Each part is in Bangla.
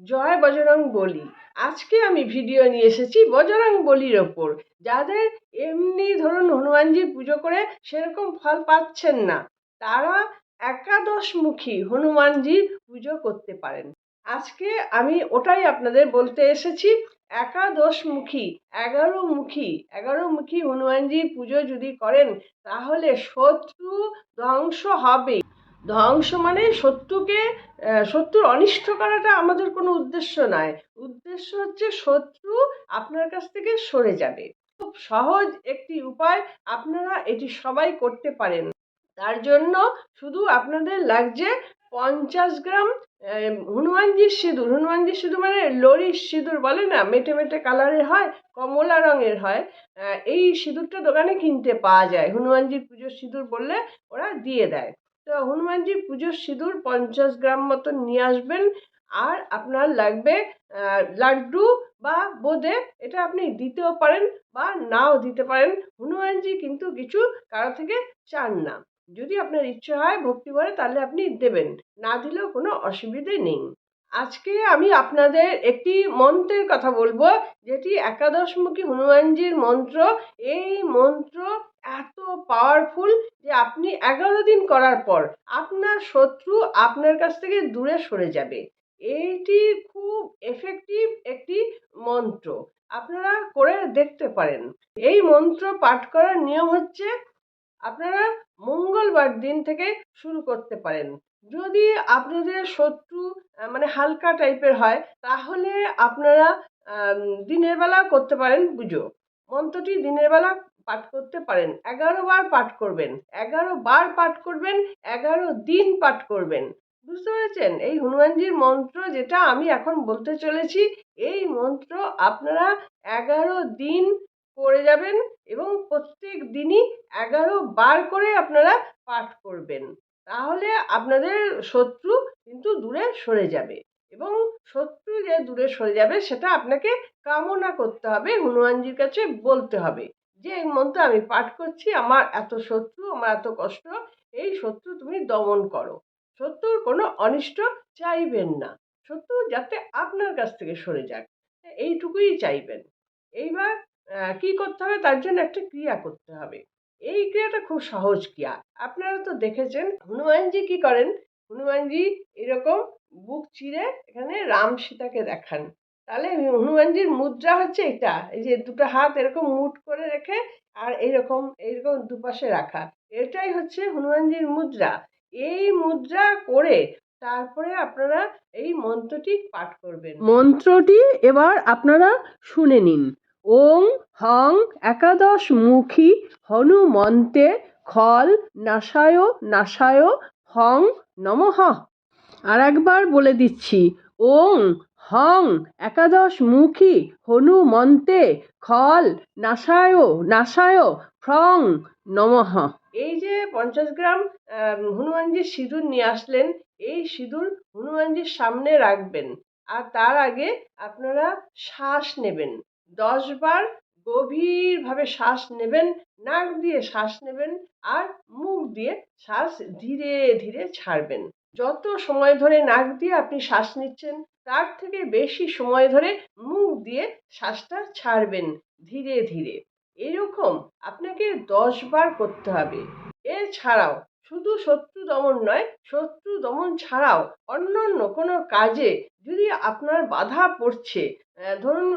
জয় বজরং বলি। আজকে আমি ভিডিও নিয়ে এসেছি বজরং বলির ওপর। যাদের এমনি ধরুন হনুমানজি পুজো করে সেরকম ফল পাচ্ছেন না, তারা একাদশমুখী হনুমানজির পুজো করতে পারেন। আজকে আমি ওটাই আপনাদের বলতে এসেছি, একাদশমুখী এগারো মুখী এগারো মুখী হনুমানজি পুজো যদি করেন, তাহলে শত্রু ধ্বংস হবে। ধ্বংস মানে শত্রুকে শত্রুর অনিষ্ট করাটা আমাদের কোনো উদ্দেশ্য নয়। উদ্দেশ্য হচ্ছে শত্রু আপনার কাছ থেকে সরে যাবে। খুব সহজ একটি উপায় আপনারা এটি সবাই করতে পারেন। তার জন্য শুধু আপনাদের লাগছে পঞ্চাশ গ্রাম হনুমানজির সিঁদুর। হনুমানজির সিঁদুর মানে লরির সিঁদুর বলে না? মেটে মেটে কালারের হয়, কমলা রঙের হয়। এই সিঁদুরটা দোকানে কিনতে পাওয়া যায়। হনুমানজির পুজোর সিঁদুর বললে ওরা দিয়ে দেয়। তো হনুমানজির পুজোর সিঁদুর পঞ্চাশ গ্রাম মতো নিয়ে আসবেন। আর আপনার লাগবে লাড্ডু বা বোঁদে, এটা আপনি দিতেও পারেন বা নাও দিতে পারেন। হনুমানজি কিন্তু কিছু কারও থেকে চান না। যদি আপনার ইচ্ছে হয় ভক্তি করে তাহলে আপনি দেবেন, না দিলেও কোনো অসুবিধে নেই। আজকে আমি আপনাদের একটি মন্ত্রের কথা বলব, যেটি একাদশমুখী হনুমানজির মন্ত্র। এই মন্ত্র এত পাওয়ারফুল যে আপনি এগারো দিন করার পর আপনার শত্রু আপনার কাছ থেকে দূরে সরে যাবে। এইটি খুব এফেক্টিভ একটি মন্ত্র। আপনারা করে দেখতে পারেন। এই মন্ত্র পাঠ করার নিয়ম হচ্ছে, আপনারা মঙ্গলবার দিন থেকে শুরু করতে পারেন। যদি আপনাদের শত্রু মানে হালকা টাইপের হয়, তাহলে আপনারা দিনের বেলা করতে পারেন পুজো। মন্ত্রটি দিনের বেলা পাঠ করতে পারেন। এগারো বার পাঠ করবেন। এগারো বার পাঠ করবেন, এগারো দিন পাঠ করবেন। বুঝতে পেরেছেন? এই হনুমানজির মন্ত্র যেটা আমি এখন বলতে চলেছি, এই মন্ত্র আপনারা এগারো দিন পড়ে যাবেন এবং প্রত্যেক দিনই এগারো বার করে আপনারা পাঠ করবেন। তাহলে আপনাদের শত্রু কিন্তু দূরে সরে যাবে এবং শত্রু যে দূরে সরে যাবে সেটা আপনাকে কামনা করতে হবে, হনুমানজির কাছে বলতে হবে যে, এই মন্ত্র আমি পাঠ করছি, আমার এত শত্রু, আমার এত কষ্ট, এই শত্রু তুমি দমন করো। শত্রুর কোনো অনিষ্ট চাইবেন না। শত্রু যাতে আপনার কাছ থেকে সরে যাক, এইটুকুই চাইবেন। এইবার কি করতে হবে? তার জন্য একটা ক্রিয়া করতে হবে। এই ক্রিয়াটা খুব সহজ ক্রিয়া। আপনারা তো দেখেছেন, হনুমানজি কি করেন? হনুমানজি এরকম বুক চিরে এখানে রাম সীতাকে দেখান। তাহলে হনুমানজির মুদ্রা হচ্ছে এটা, এই যে দুটো হাত এরকম মুট করে রেখে আর এইরকম এইরকম দুপাশে রাখা। এটাই হচ্ছে হনুমানজির মুদ্রা। এই মুদ্রা করে তারপরে আপনারা এই মন্ত্রটি পাঠ করবেন। মন্ত্রটি এবার আপনারা শুনে নিন। ওং হং একাদশ মুখী হনুমন্তে খল নাশায় নাশায় হং নমঃ। আর একবার বলে দিচ্ছি, ওং হং একাদশ মুখী হনুমন্তে খল নাশায় নাশায় ফ্রং নমঃ। এই যে পঞ্চাশ গ্রাম হনুমানজির সিঁদুর নিয়ে আসলেন, এই সিঁদুর হনুমানজির সামনে রাখবেন, আর তার আগে আপনারা শ্বাস নেবেন। দশ বার গভীরভাবে শ্বাস নেবেন, নাক দিয়ে শ্বাস নেবেন আর মুখ দিয়ে শ্বাস ধীরে ধীরে ছাড়বেন। যত সময় ধরে নাক দিয়ে আপনি শ্বাস নিচ্ছেন, তার থেকে বেশি সময় ধরে মুখ দিয়ে শ্বাসটা ছাড়বেন ধীরে ধীরে। এরকম আপনাকে দশ বার করতে হবে। এছাড়াও শুধু শত্রু দমন নয়, শত্রু দমন ছাড়াও অন্যান্য কোনো কাজে যদি আপনার বাধা পড়ছে ধরুন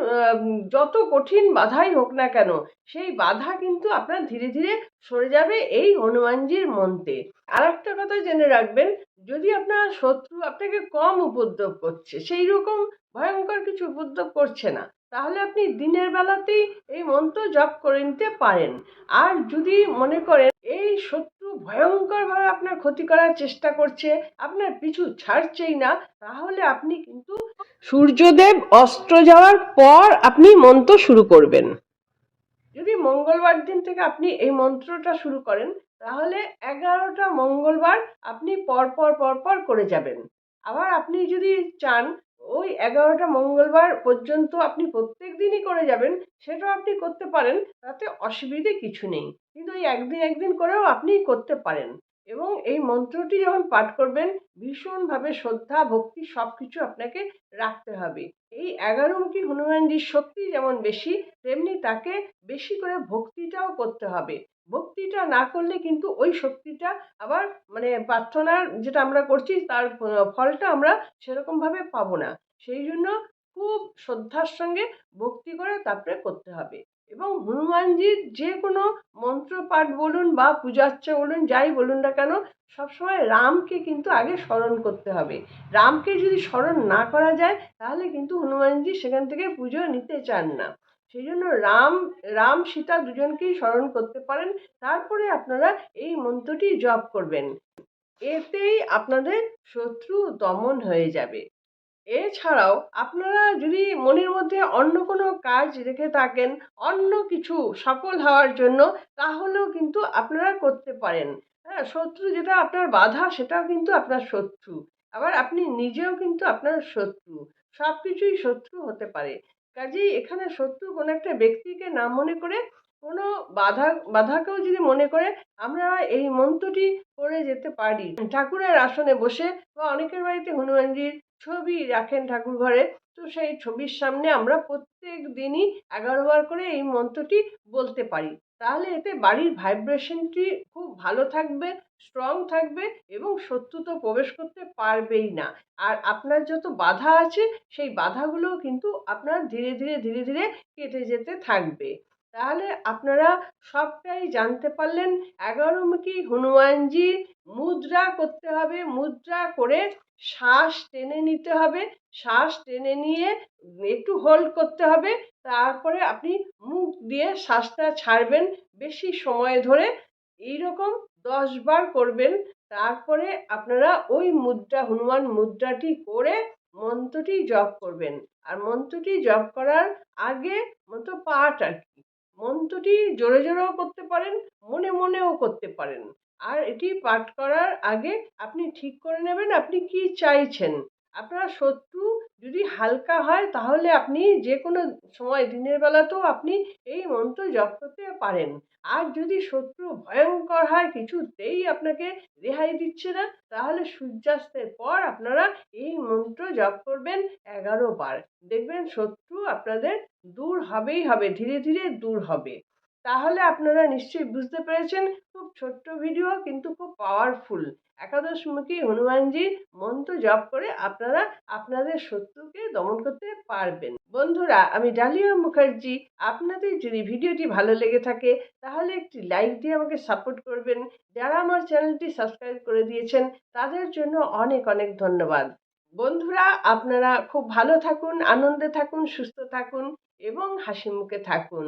যত কঠিন বাধাই হোক না কেন, সেই বাধা কিন্তু আপনার ধীরে ধীরে সরে যাবে এই হনুমানজির মন্ত্রে আর একটা কথা জেনে রাখবেন, যদি আপনার শত্রু আপনাকে কম উপদ্রব করছে, সেই রকম ভয়ঙ্কর কিছু উপদ্রব করছে না, তাহলে আপনি দিনের বেলাতেই এই মন্ত্র জপ করে নিতে পারেন। আর যদি মনে করেন, এই শত্রু ভয়ঙ্করভাবে আপনার ক্ষতি করার চেষ্টা করছে, আপনার পিছু ছাড়ছেই না, তাহলে আপনি কিন্তু সূর্যদেব অস্ত্র যাওয়ার পর আপনি মন্ত্র শুরু করবেন। যদি মঙ্গলবার দিন থেকে আপনি এই মন্ত্রটা শুরু করেন, তাহলে এগারোটা মঙ্গলবার আপনি পরপর পরপর করে যাবেন। আবার আপনি যদি চান ওই এগারোটা মঙ্গলবার পর্যন্ত আপনি প্রত্যেক দিনই করে যাবেন, সেটাও আপনি করতে পারেন, তাতে অসুবিধে কিছু নেই। কিন্তু ওই একদিন একদিন করেও আপনি করতে পারেন। এবং এই মন্ত্রটি যখন পাঠ করবেন, ভীষণভাবে শ্রদ্ধা, ভক্তি সব কিছু আপনাকে রাখতে হবে। এই এগারো এগারোমুখী হনুমানজির শক্তি যেমন বেশি, তেমনি তাকে বেশি করে ভক্তিটাও করতে হবে। ভক্তিটা না করলে কিন্তু ওই শক্তিটা আবার মানে প্রার্থনার যেটা আমরা করছি তার ফলটা আমরা সেরকমভাবে পাবো না। সেই জন্য খুব শ্রদ্ধার সঙ্গে ভক্তি করে তারপরে করতে হবে। এবং হনুমানজির যে কোনো মন্ত্রপাঠ বলুন বা পূজার্চা বলুন, যাই বলুন না কেন, সবসময় রামকে কিন্তু আগে স্মরণ করতে হবে। রামকে যদি স্মরণ না করা যায়, তাহলে কিন্তু হনুমানজি সেখান থেকে পুজো নিতে চান না। সেই জন্য রাম রাম সীতা দুজনকেই স্মরণ করতে পারেন। তারপরে আপনারা এই মন্ত্রটি জপ করবেন। এতেই আপনাদের শত্রু দমন হয়ে যাবে। এছাড়াও আপনারা যদি মনের মধ্যে অন্য কোনো কাজ রেখে থাকেন, অন্য কিছু সফল হওয়ার জন্য, তাহলেও কিন্তু আপনারা করতে পারেন। হ্যাঁ শত্রু যেটা আপনার বাধা, সেটাও কিন্তু আপনার শত্রু। আবার আপনি নিজেও কিন্তু আপনার শত্রু। সব কিছুই শত্রু হতে পারে। কাজেই এখানে সত্য কোনো একটা ব্যক্তিকে না মনে করে কোনো বাধা, বাধাকেও যদি মনে করে, আমরা এই মন্ত্রটি করে যেতে পারি। ঠাকুরের আসনে বসে বা অনেকের বাড়িতে হনুমানজির ছবি রাখেন ঠাকুর ঘরে, তো সেই ছবির সামনে আমরা প্রত্যেক দিনই এগারো বার করে এই মন্ত্রটি বলতে পারি। তাহলে এতে বাড়ির ভাইব্রেশনটি খুব ভালো থাকবে স্ট্রং থাকবে এবং শত্রু তো প্রবেশ করতে পারবেই না। আর আপনার যত বাধা আছে, সেই বাধাগুলোও কিন্তু আপনার ধীরে ধীরে ধীরে ধীরে কেটে যেতে থাকবে। তাহলে আপনারা সবটাই জানতে পারলেন। এগারোমুখী হনুমানজি, মুদ্রা করতে হবে, মুদ্রা করে শ্বাস টেনে নিতে হবে। শ্বাস টেনে নিয়ে একটু হোল্ড করতে হবে। তারপরে আপনি মুখ দিয়ে শ্বাসটা ছাড়বেন বেশি সময় ধরে। এইরকম দশ বার করবেন। তারপরে আপনারা ওই মুদ্রা, হনুমান মুদ্রাটি করে মন্ত্রটি জপ করবেন। আর মন্ত্রটি জপ করার আগে মতো পাঠ আর কি। মন্ত্রটি জোরে জোরেও করতে পারেন, মনে মনেও করতে পারেন। আর এটি পাঠ করার আগে আপনি ঠিক করে নেবেন আপনি কি চাইছেন। আপনার শত্রু যদি হালকা হয়, তাহলে আপনি যে কোনো সময়, দিনের বেলাতেও আপনি এই মন্ত্র জপ করতে পারেন। আর যদি শত্রু ভয়ঙ্কর হয়, কিছুতেই আপনাকে রেহাই দিচ্ছে না, তাহলে সূর্যাস্তের পর আপনারা এই মন্ত্র জপ করবেন এগারো বার। দেখবেন শত্রু আপনাদের দূর হবেই হবে, ধীরে ধীরে দূর হবে। তাহলে আপনারা নিশ্চয়ই বুঝতে পেরেছেন, খুব ছোট্ট ভিডিও কিন্তু খুব পাওয়ারফুল একাদশমুখী হনুমানজি মন্ত্র জপ করে আপনারা আপনাদের শত্রুকে দমন করতে পারবেন। বন্ধুরা, আমি ডালিয়া মুখার্জি, আপনাদের যদি ভিডিওটি ভালো লেগে থাকে, তাহলে একটি লাইক দিয়ে আমাকে সাপোর্ট করবেন। যারা আমার চ্যানেলটি সাবস্ক্রাইব করে দিয়েছেন, তাদের জন্য অনেক অনেক ধন্যবাদ। বন্ধুরা, আপনারা খুব ভালো থাকুন, আনন্দে থাকুন, সুস্থ থাকুন এবং হাসি মুখে থাকুন।